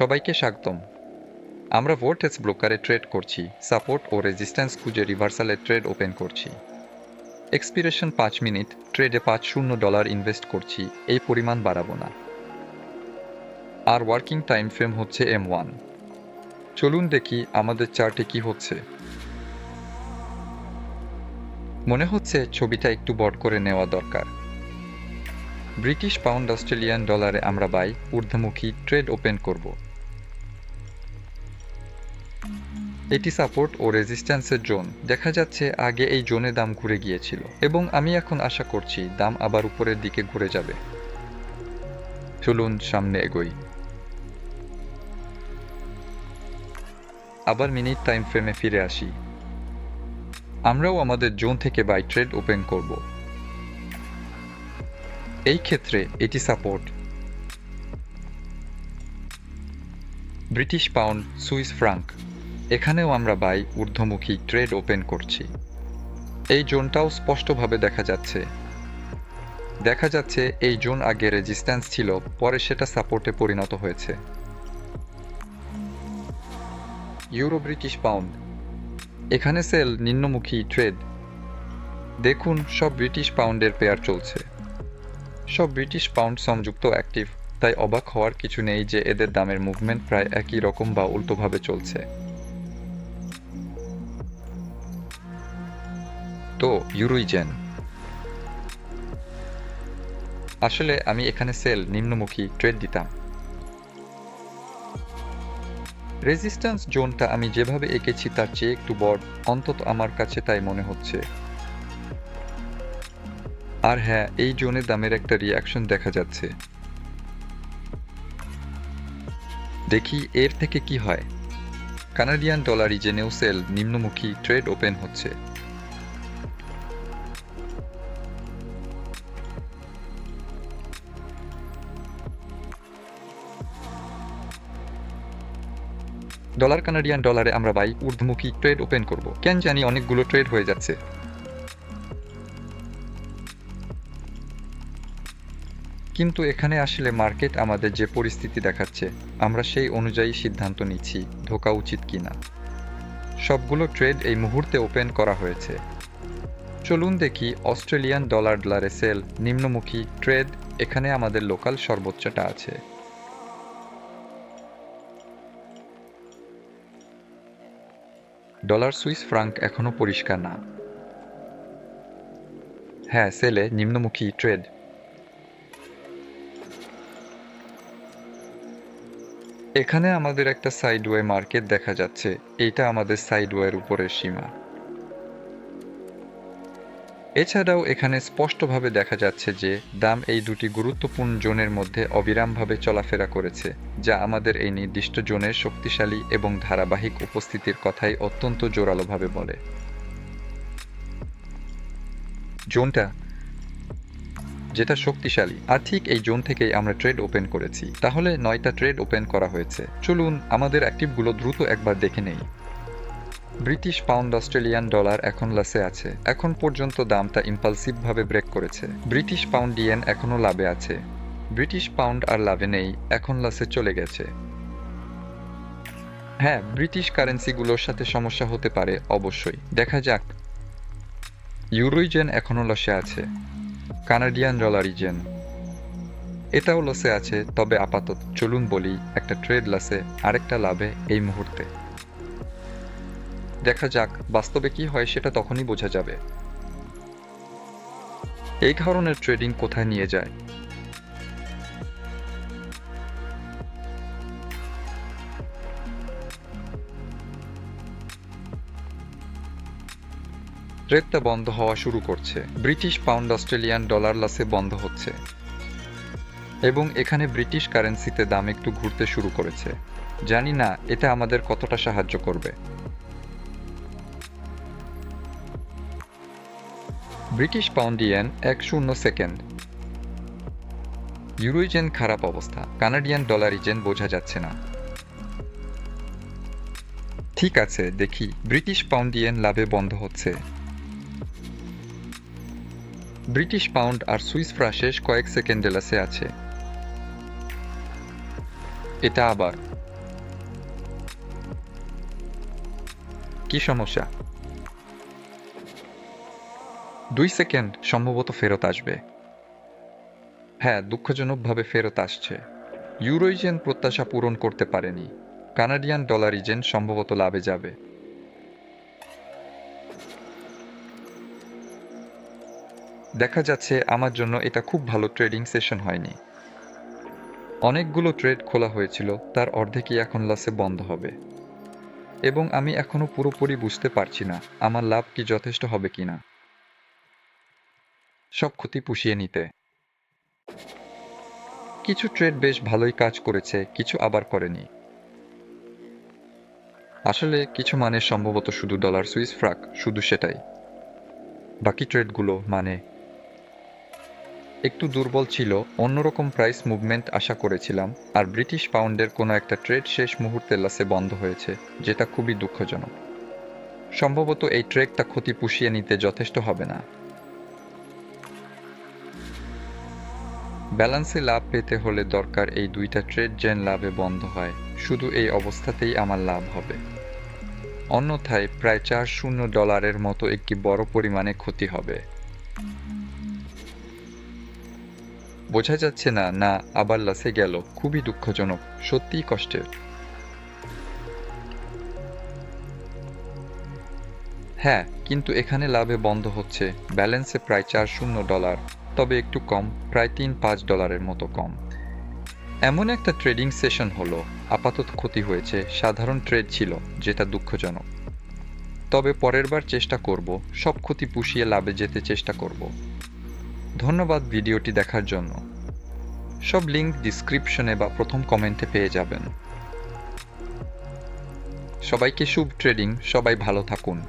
সবাইকে স্বাগতম। আমরা ভোর্টেক্স ব্রোকারে ট্রেড করছি সাপোর্ট ও রেজিস্ট্যান্স খুঁজে রিভার্সালে ট্রেড ওপেন করছি। এক্সপিরেশন পাঁচ মিনিট ট্রেডে পাঁচ শূন্য ডলার ইনভেস্ট করছি, এই পরিমাণ বাড়াবো না। আর ওয়ার্কিং টাইম ফ্রেম হচ্ছে এম ওয়ান চলুন দেখি আমাদের চার্টে কি হচ্ছে। মনে হচ্ছে ছবিটা একটু বড় করে নেওয়া দরকার। ব্রিটিশ পাউন্ড অস্ট্রেলিয়ান ডলারে আমরা বাই ঊর্ধ্বমুখী ট্রেড ওপেন করব। এটি সাপোর্ট ও রেজিস্ট্যান্সের জোন দেখা যাচ্ছে আগে এই জোনে দাম ঘুরে গিয়েছিল এবং আমি এখন আশা করছি দাম আবার উপরের দিকে ঘুরে যাবে। চলুন সামনে এগোই। আবার মিনিট টাইম ফ্রেমে ফিরে আসি। আমরাও আমাদের জোন থেকে বাই ট্রেড ওপেন করব। এই ক্ষেত্রে এটি support British pound Swiss franc এখানেও আমরা বাই ঊর্ধ্বমুখী ট্রেড ওপেন করছি। এই জোনটাও স্পষ্টভাবে দেখা যাচ্ছে। দেখা যাচ্ছে এই জোন আগে রেজিস্ট্যান্স ছিল, পরে সেটা সাপোর্টে পরিণত হয়েছে। Euro British pound. এখানে সেল নিম্নমুখী ট্রেড। দেখুন, সব ব্রিটিশ পাউন্ডের পেয়ার চলছে। সব ব্রিটিশ পাউন্ড সংযুক্ত অ্যাক্টিভ, তাই অবাক হওয়ার কিছু নেই যে এদের দামের মুভমেন্ট প্রায় একই রকম বা উল্টোভাবে চলছে। তো ইউরোইজেন। আসলে আমি এখানে সেল নিম্নমুখী ট্রেড দিতাম। রেজিস্ট্যান্স জোনটা আমি যেভাবে এঁকেছি তার চেয়ে একটু বড়, অন্তত আমার কাছে তাই মনে হচ্ছে। আর হ্যাঁ এই জোনে দামের একটা রিয়াকশন দেখা যাচ্ছে। দেখি এর থেকে কি হয়। কানাডিয়ান ডলার রিজেনেও সেল নিম্নমুখী ট্রেড ওপেন হচ্ছে। ডলার কানাডিয়ান ডলারে আমরা বাই ঊর্ধ্বমুখী ট্রেড ওপেন করব। কেন জানি অনেকগুলো ট্রেড হয়ে যাচ্ছে। কিন্তু এখানে আসলে মার্কেট আমাদের যে পরিস্থিতি দেখাচ্ছে, আমরা সেই অনুযায়ী সিদ্ধান্ত নিচ্ছি ঢোকা উচিত কিনা। সবগুলো ট্রেড এই মুহূর্তে ওপেন করা হয়েছে। চলুন দেখি অস্ট্রেলিয়ান ডলার ডলারে সেল, নিম্নমুখী ট্রেড, এখানে আমাদের লোকাল সর্বোচ্চটা আছে। ডলার সুইস ফ্রাঙ্ক এখনও পরিষ্কার না। হ্যাঁ সেলে নিম্নমুখী ট্রেড। এখানে আমাদের একটা সাইডওয়ে মার্কেট দেখা যাচ্ছে। এটা আমাদের সাইডওয়ের উপরের সীমা। এছাড়াও এখানে স্পষ্টভাবে দেখা যাচ্ছে যে দাম এই দুটি গুরুত্বপূর্ণ জোনের মধ্যে অবিরামভাবে চলাফেরা করেছে, যা আমাদের এই নির্দিষ্ট জোনের শক্তিশালী এবং ধারাবাহিক উপস্থিতির কথাই অত্যন্ত জোরালোভাবে বলে। জোনটা, যেটা শক্তিশালী, আর ঠিক এই জোন থেকেই আমরা ট্রেড ওপেন করেছি। তাহলে নয়টা ট্রেড ওপেন করা হয়েছে। চলুন আমাদের অ্যাক্টিভগুলো দ্রুত একবার দেখে নেই। ব্রিটিশ পাউন্ড অস্ট্রেলিয়ান ডলার এখন লাসে আছে। এখন পর্যন্ত দামটা ইম্পালসিভভাবে ব্রেক করেছে। ব্রিটিশ পাউন্ড ইয়েন এখনও লাভে আছে। ব্রিটিশ পাউন্ড আর লাভে নেই, এখন লাসে চলে গেছে। হ্যাঁ ব্রিটিশ কারেন্সিগুলোর সাথে সমস্যা হতে পারে, অবশ্যই। দেখা যাক। ইউরোইজেন এখনও লসে আছে। কানাডিয়ান ডলার রিজেন এটাও লসে আছে, তবে আপাতত চলুন বলি, একটা ট্রেড লসে আরেকটা লাভে এই মুহূর্তে। দেখা যাক, বাস্তবে কি হয় সেটা তখনই বোঝা যাবে। এই ধরনের ট্রেডিং কোথায় নিয়ে যায়? ট্রেডটা বন্ধ হওয়া শুরু করছে। ব্রিটিশ পাউন্ড অস্ট্রেলিয়ান ডলার লাসে বন্ধ হচ্ছে। এবং এখানে ব্রিটিশ কারেন্সিতে দাম একটু ঘুরতে শুরু করেছে। জানি না এটা আমাদের কতটা সাহায্য করবে। ব্রিটিশ পাউন্ডিয়ান এক শূন্য সেকেন্ড। ইউরোইজেন খারাপ অবস্থা, কানাডিয়ান ডলারিজেন বোঝা যাচ্ছে না। ঠিক আছে, দেখি, ব্রিটিশ পাউন্ডিয়ান লাভে বন্ধ হচ্ছে। ব্রিটিশ পাউন্ড আর সুইস ফ্রাসেস কয়েক সেকেন্ড ডেলাসে আছে। এটা আবার। কি সমস্যা? দুই সেকেন্ড সম্ভবত ফেরত আসবে। হ্যাঁ দুঃখজনকভাবে ফেরত আসছে। ইউরোইজেন প্রত্যাশা পূরণ করতে পারেনি। কানাডিয়ান ডলার ইজেন সম্ভবত লাভে যাবে। দেখা যাচ্ছে আমার জন্য এটা খুব ভালো ট্রেডিং সেশন হয়নি। অনেকগুলো ট্রেড খোলা হয়েছিল, তার অর্ধেকই এখন লাসে বন্ধ হবে। এবং আমি এখনও পুরোপুরি বুঝতে পারছি না, আমার লাভ কি যথেষ্ট হবে কিনা। সব ক্ষতি পুষিয়ে নিতে। কিছু ট্রেড বেশ ভালোই কাজ করেছে, কিছু আবার করেনি। আসলে কিছু মানে সম্ভবত শুধু ডলার সুইস ফ্রাক শুধু সেটাই। বাকি ট্রেডগুলো মানে একটু দুর্বল ছিল, অন্যরকম প্রাইস মুভমেন্ট আশা করেছিলাম, আর ব্রিটিশ পাউন্ডের কোনো একটা ট্রেড শেষ মুহূর্তে লাসে বন্ধ হয়েছে, যেটা খুবই দুঃখজনক। সম্ভবত এই ট্রেকটা ক্ষতি পুষিয়ে নিতে যথেষ্ট হবে না। ব্যালেন্সে লাভ পেতে হলে দরকার এই দুইটা ট্রেড জেন লাভে বন্ধ হয়। শুধু এই অবস্থাতেই আমার লাভ হবে। অন্যথায় প্রায় চার শূন্য ডলারের মতো একটি বড় পরিমাণে ক্ষতি হবে। বোঝা যাচ্ছে না না, আবার লাসে গেল। খুবই দুঃখজনক, সত্যিই কষ্টের। হ্যাঁ কিন্তু এখানে লাভে বন্ধ হচ্ছে। ব্যালেন্সে প্রায় চার শূন্য ডলার। তবে একটু কম, প্রায় তিন পাঁচ ডলারের মতো কম। এমন একটা ট্রেডিং সেশন হলো, আপাতত ক্ষতি হয়েছে, সাধারণ ট্রেড ছিল, যেটা দুঃখজনক। তবে পরের বার চেষ্টা করব, সব ক্ষতি পুষিয়ে লাভে যেতে চেষ্টা করব। ধন্যবাদ ভিডিওটি দেখার জন্য। সব লিঙ্ক ডিসক্রিপশনে বা প্রথম কমেন্টে পেয়ে যাবেন। সবাইকে শুভ ট্রেডিং, সবাই ভালো থাকুন।